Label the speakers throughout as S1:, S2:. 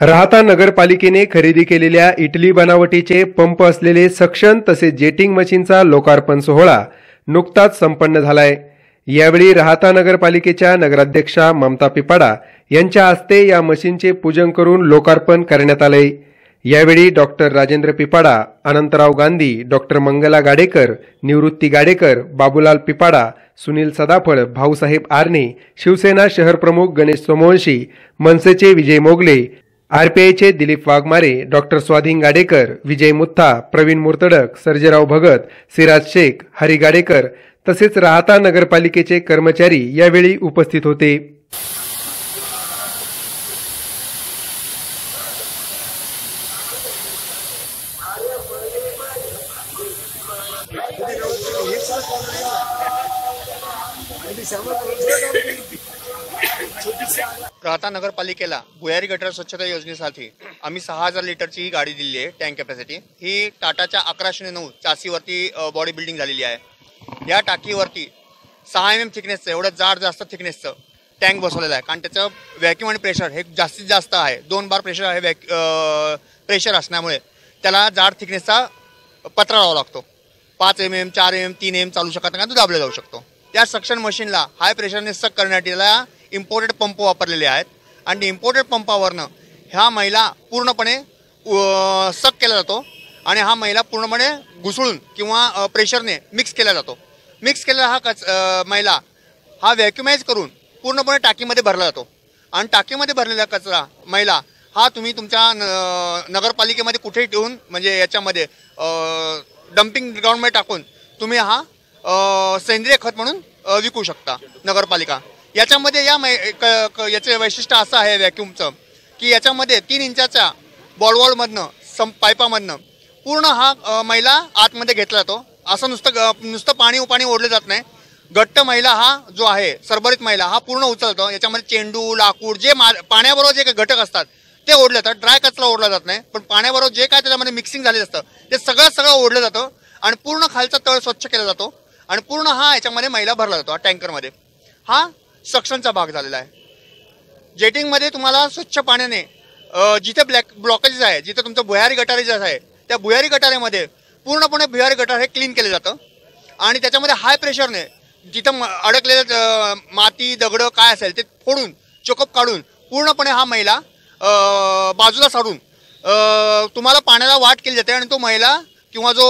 S1: राहता नगरपालिकेने खरेदी केलेल्या इटली बनावटीचे पंप असलेले सक्शन तसेच जेटिंग मशीनचा लोकार्पण सोहळा नुकताच संपन्न झालाय. यावेळी राहता नगरपालिकेच्या नगराध्यक्षा ममता पिपाडा यांच्या हस्ते या मशीनचे पूजन करून लोकार्पण करण्यात आले. यावेळी डॉक्टर राजेंद्र पिपाडा अनंतराव गांधी डॉक्टर मंगला गाडेकर निवृत्ती गाडेकर बाबूलाल पिपाडा सुनील सदाफळ भाऊसाहेब आर्णे शिवसेना शहर प्रमुख गणेश सोमवंशी मनसेचे विजय मोगले आरपीआयचे दिलीप वाघमारे डॉक्टर स्वाधीन गाडेकर विजय मुत्था प्रवीण मुर्तडक सर्जेराव भगत सिराज शेख हरी गाडेकर तसेच राहता नगरपालिकेचे कर्मचारी यावेळी उपस्थित होते.
S2: राहता नगरपालिकेला भुयारी गटर स्वच्छता योजनेसाठी आम्ही सहा हजार लिटरची ही गाडी दिली आहे टँक कॅपॅसिटी ही टाटाच्या अकराशे नऊ चासीवरती बॉडी बिल्डिंग झालेली आहे. या टाकीवरती सहा एम एम थिकनेसचं एवढं जाड जास्त थिकनेसचं टँक बसवलेलं आहे. कारण त्याचं व्हॅक्यूम आणि प्रेशर हे जास्तीत जास्त आहे. दोन बार प्रेशर आहे व्हॅक प्रेशर असल्यामुळे त्याला जाड थिकनेसचा पत्रा लावा लागतो. पाच एम एम चार एम एम तीन एम चालू शकत नाही तो दाबला जाऊ शकतो. त्या सक्शन मशीनला हाय प्रेशरने सक करण्यासाठी त्याला इम्पोर्टेड पंप वापरलेले आहेत. आणि इम्पोर्टेड पंपावरनं ह्या महिला पूर्णपणे सक केला जातो. आणि हा महिला पूर्णपणे घुसळून किंवा प्रेशरने मिक्स केला जातो. मिक्स केलेला हा कच मैला हा व्हॅक्युमाइज करून पूर्णपणे टाकीमध्ये भरला जातो. आणि टाकीमध्ये भरलेला कचरा मैला हा तुम्ही तुमच्या न- नगरपालिकेमध्ये कुठेही ठेवून म्हणजे याच्यामध्ये डम्पिंग ग्राउंडमध्ये टाकून तुम्ही हा सेंद्रिय खत म्हणून विकू शकता नगरपालिका. याच्यामध्ये या मै क- क- याचे वैशिष्ट्य असं आहे व्हॅक्यूमचं की याच्यामध्ये तीन इंचाच्या बॉलवॉलमधनं सं पायपामधनं पूर्ण हा मैला आतमध्ये घेतला जातो. असं नुसतं ग- नुसतं पाणी उपाणी ओढलं जात नाही. घट्ट मैला हा जो आहे सरभरित मैला हा पूर्ण उचलतो. याच्यामध्ये चेंडू लाकूड जे मा पाण्याबरोबर जे काही घटक असतात ते ओढलं जातात ड्राय कचरा ओढला जात नाही. पण पाण्याबरोबर जे काय त्याच्यामध्ये मिक्सिंग झालेलं असतं ते सगळं सगळं ओढलं जातं आणि पूर्ण खालचा तळ स्वच्छ केला जातो आणि पूर्ण हा याच्यामध्ये मैला भरला जातो हा टँकरमध्ये हा सक्शनचा भाग झालेला आहे. जेटिंगमध्ये तुम्हाला स्वच्छ पाण्याने जिथे ब्लॅक ब्लॉकेजेस आहे जिथे तुमचं भुयारी गटारे आहे त्या भुयारी गटारेमध्ये पूर्णपणे भुयारी गटार हे क्लीन केलं जातं. आणि त्याच्यामध्ये हाय प्रेशरने जिथं म- अडकलेलं माती दगडं काय असेल ते फोडून चोकअप काढून पूर्णपणे हा मैला बाजूला सारून तुम्हाला पाण्याला वाट केली जाते आणि तो मैला किंवा जो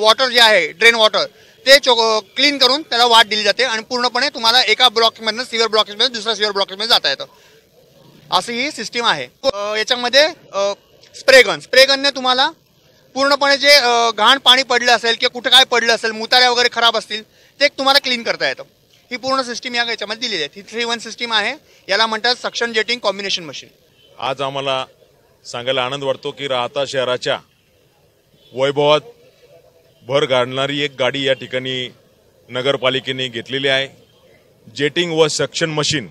S2: वॉटर जे आहे ड्रेन वॉटर ते चो क्लीन करून त्याला वाट दिली जाते आणि पूर्णपणे तुम्हाला एका ब्लॉकमधनं सिव्हर ब्लॉकेजमध्ये दुसऱ्या सिव्हर ब्लॉकेजमध्ये जाता येतं. अशी ही सिस्टीम आहे. याच्यामध्ये स्प्रे गन स्प्रे गनने तुम्हाला पूर्णपणे जे घाण पाणी पडलं असेल किंवा कुठं काय पडलं असेल मुताऱ्या वगैरे खराब असतील ते तुम्हाला क्लीन करता येतं. ही पूर्ण सिस्टीम या याच्यामध्ये दिलेली आहे. ही थ्री वन सिस्टीम आहे. याला म्हणतात सक्शन जेटिंग कॉम्बिनेशन मशीन
S3: आज आम्हाला सांगायला आनंद वाटतो की राहता शहराच्या वैभवात भर घालणारी एक गाडी या ठिकाणी नगरपालिकेने घेतलेली आहे. जेटिंग व सक्शन मशीन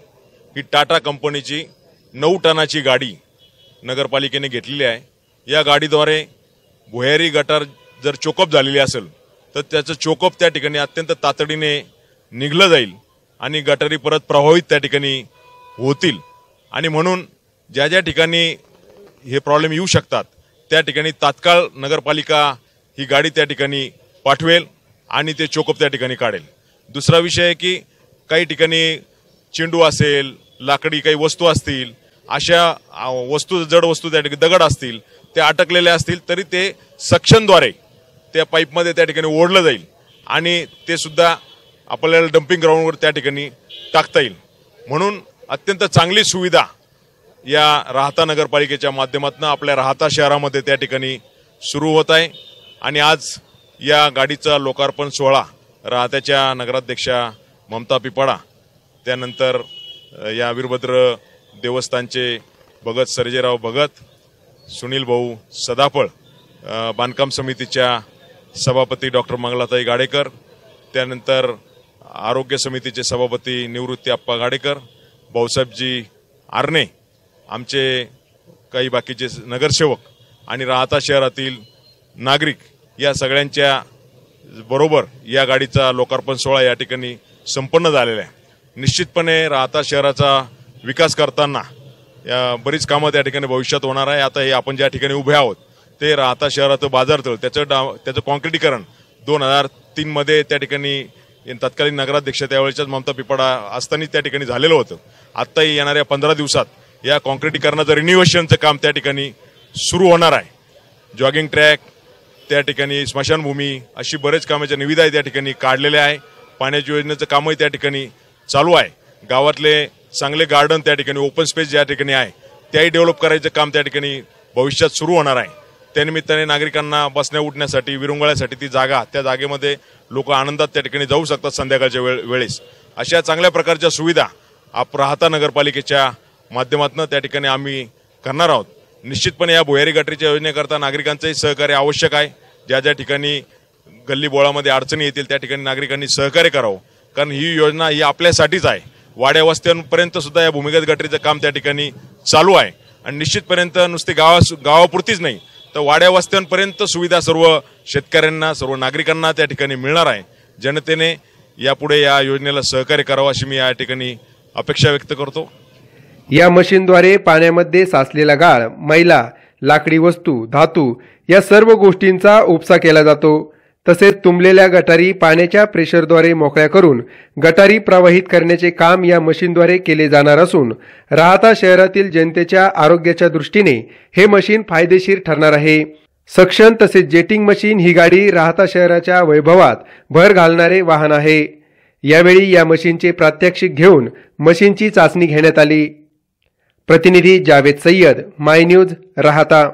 S3: ही टाटा कंपनीची नऊ टनाची गाडी नगरपालिकेने घेतलेली आहे. या गाडीद्वारे भुयारी गटार जर चोकअप झालेली असेल तर त्याचं चोकअप त्या ठिकाणी अत्यंत तातडीने निघलं जाईल आणि गटारी परत प्रभावित त्या ठिकाणी होतील. आणि म्हणून ज्या ज्या ठिकाणी हे प्रॉब्लेम येऊ शकतात त्या ठिकाणी तात्काळ नगरपालिका ही गाडी त्या ठिकाणी पाठवेल आणि ते चोकअप त्या ठिकाणी काढेल. दुसरा विषय आहे की काही ठिकाणी चेंडू असेल लाकडी काही वस्तू असतील अशा वस्तू जड वस्तू त्या ठिकाणी दगड असतील ते अटकलेले असतील तरी ते सक्षमद्वारे त्या पाईपमध्ये त्या ठिकाणी ओढलं जाईल आणि ते सुद्धा आपल्याला डम्पिंग ग्राउंडवर त्या ठिकाणी टाकता येईल. म्हणून अत्यंत चांगली सुविधा या राहता नगरपालिकेच्या माध्यमातून आपल्या राहता शहरामध्ये त्या ठिकाणी सुरू होत आहे. आणि आज या गाडीचा लोकार्पण सोहळा राहत्याच्या नगराध्यक्षा ममता पिपाडा त्यानंतर या वीरभद्र देवस्थानचे भगत सर्जेराव भगत सुनील भाऊ सदाफळ बांधकाम समितीच्या सभापती डॉक्टर मंगलाताई गाडेकर त्यानंतर आरोग्य समितीचे सभापती निवृत्ती अप्पा गाडेकर भाऊसाहेबजी आरणे आमचे काही बाकीचे नगरसेवक आणि राहता शहरातील नागरिक या सगळ्यांच्या बरोबर या गाडीचा लोकार्पण सोहळा या ठिकाणी संपन्न झालेला आहे. निश्चितपणे राहता शहराचा विकास करताना या बरीच कामं त्या ठिकाणी भविष्यात होणार आहे. आता हे आपण ज्या ठिकाणी उभे आहोत ते राहता शहराचं बाजारतळ त्याचं डा त्याचं कॉन्क्रिटीकरण दोन हजार तीनमध्ये त्या ठिकाणी तत्कालीन नगराध्यक्ष त्यावेळेच्याच ममता पिपाडा असताना त्या ठिकाणी झालेलं होतं. आत्ताही येणाऱ्या पंधरा दिवसात या कॉन्क्रिटीकरणाचं रिनिव्हेशनचं काम त्या ठिकाणी सुरू होणार आहे. जॉगिंग ट्रॅक त्या ठिकाणी स्मशानभूमी अशी बरेच कामाच्या निविदा त्या ठिकाणी काढलेल्या आहे. पाण्याच्या योजनेचं कामही त्या ठिकाणी चालू आहे. गावातले चांगले गार्डन त्या ठिकाणी ओपन स्पेस ज्या ठिकाणी आहे त्याही डेव्हलप करायचं काम त्या ठिकाणी भविष्यात सुरू होणार आहे. त्यानिमित्ताने नागरिकांना बसण्या उठण्यासाठी विरंगुळ्यासाठी ती जागा त्या जागेमध्ये लोक आनंदात त्या ठिकाणी जाऊ शकतात संध्याकाळच्या वेळ वेळेस. अशा चांगल्या प्रकारच्या सुविधा आप राहता नगरपालिकेच्या माध्यमातून त्या ठिकाणी आम्ही करणार आहोत. निश्चितपणे या भुयारी गटरीच्या योजनेकरता नागरिकांचंही सहकार्य आवश्यक आहे. ज्या ज्या ठिकाणी गल्ली बोळामध्ये अडचणी येतील त्या ठिकाणी नागरिकांनी सहकार्य करावं. कारण ही योजना ही आपल्यासाठीच आहे. वाड्यावस्त्यांपर्यंत सुद्धा या भूमिगत गटरीचं काम त्या ठिकाणी चालू आहे. आणि निश्चितपर्यंत नुसते गावा गावापुरतीच नाही तर वाड्यावस्त्यांपर्यंत सुविधा सर्व शेतकऱ्यांना सर्व नागरिकांना त्या ठिकाणी मिळणार आहे. जनतेने यापुढे या योजनेला सहकार्य करावं अशी मी या ठिकाणी अपेक्षा व्यक्त करतो.
S1: या मशीनद्वारे पाण्यामध्ये साचलेला गाळ मैला लाकडी वस्तू धातू या सर्व गोष्टींचा उपसा केला जातो. तसेच तुंबलेल्या गटारी पाण्याच्या प्रेशरद्वारे मोकळ्या करून गटारी प्रवाहित करण्याचे काम या मशीनद्वारे केले जाणार असून राहता शहरातील जनतेच्या आरोग्याच्या दृष्टीने हे मशीन फायदेशीर ठरणार आहे. सक्षम तसेच जेटिंग मशीन ही गाडी राहता शहराच्या वैभवात भर घालणारे वाहन आहे. यावेळी या मशीनचे प्रात्यक्षिक घेऊन मशीनची चाचणी घेण्यात आली. प्रतिनिधी जावेद सय्यद माय न्यूज राहता.